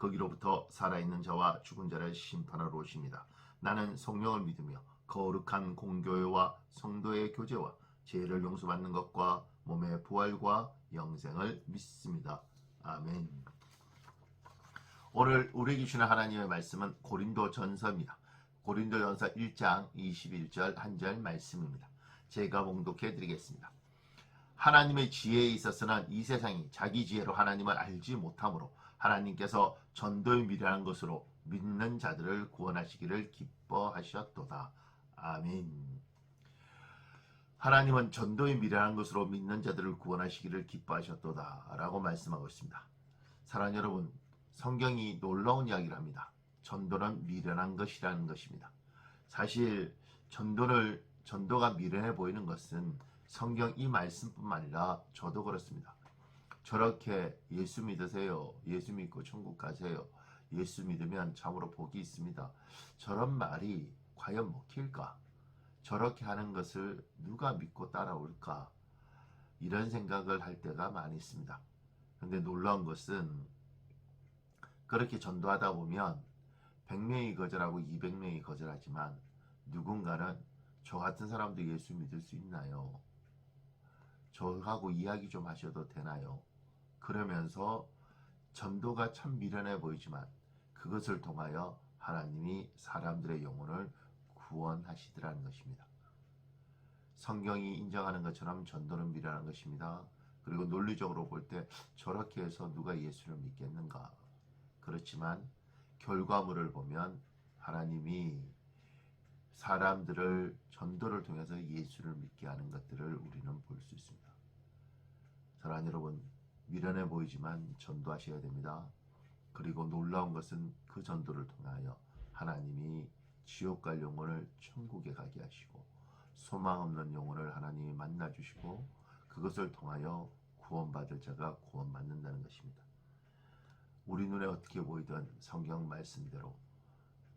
거기로부터 살아있는 자와 죽은 자를 심판하러 오십니다. 나는 성령을 믿으며 거룩한 공교회와 성도의 교제와 죄를 용서받는 것과 몸의 부활과 영생을 믿습니다. 아멘. 오늘 우리에게 주는 하나님의 말씀은 고린도 전서입니다. 고린도 전서 1장 21절 한 절 말씀입니다. 제가 봉독해 드리겠습니다. 하나님의 지혜에 있어서는 이 세상이 자기 지혜로 하나님을 알지 못하므로 하나님께서 전도에 미련한 것으로 믿는 자들을 구원하시기를 기뻐하셨도다. 아멘. 하나님은 전도에 미련한 것으로 믿는 자들을 구원하시기를 기뻐하셨도다. 라고 말씀하고 있습니다. 사랑하는 여러분, 성경이 놀라운 이야기를 합니다. 전도는 미련한 것이라는 것입니다. 사실 전도를 전도가 미련해 보이는 것은 성경 이 말씀뿐만 아니라 저도 그렇습니다. 저렇게 예수 믿으세요. 예수 믿고 천국 가세요. 예수 믿으면 참으로 복이 있습니다. 저런 말이 과연 먹힐까? 저렇게 하는 것을 누가 믿고 따라올까? 이런 생각을 할 때가 많이 있습니다. 근데 놀라운 것은 그렇게 전도하다 보면 100명이 거절하고 200명이 거절하지만 누군가는 저 같은 사람도 예수 믿을 수 있나요? 저하고 이야기 좀 하셔도 되나요? 그러면서 전도가 참 미련해 보이지만 그것을 통하여 하나님이 사람들의 영혼을 구원하시더라는 것입니다. 성경이 인정하는 것처럼 전도는 미련한 것입니다. 그리고 논리적으로 볼 때 저렇게 해서 누가 예수를 믿겠는가? 그렇지만 결과물을 보면 하나님이 사람들을 전도를 통해서 예수를 믿게 하는 것들을 우리는 볼. 사랑하는 여러분, 미련해 보이지만 전도하셔야 됩니다. 그리고 놀라운 것은 그 전도를 통하여 하나님이 지옥 갈 영혼을 천국에 가게 하시고 소망 없는 영혼을 하나님이 만나 주시고 그것을 통하여 구원받을 자가 구원받는다는 것입니다. 우리 눈에 어떻게 보이던 성경 말씀대로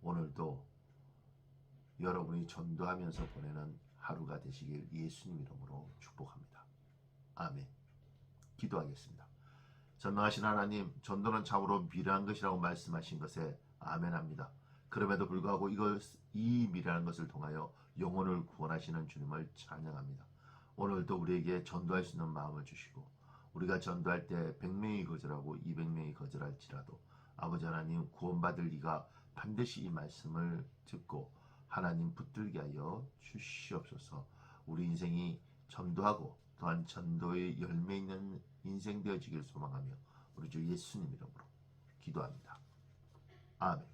오늘도 여러분이 전도하면서 보내는 하루가 되시길 예수님 이름으로 축복합니다. 아멘. 기도하겠습니다. 전능하신 하나님, 전도는 참으로 미련한 것이라고 말씀하신 것에 아멘합니다. 그럼에도 불구하고 이걸 이 미련한 것을 통하여 영혼을 구원하시는 주님을 찬양합니다. 오늘도 우리에게 전도할 수 있는 마음을 주시고 우리가 전도할 때 100명이 거절하고 200명이 거절할지라도 아버지 하나님 구원받을 이가 반드시 이 말씀을 듣고 하나님 붙들게 하여 주시옵소서. 우리 인생이 전도하고 또한 전도의 열매 있는 인생 되어지길 소망하며 우리 주 예수님 이름으로 기도합니다. 아멘.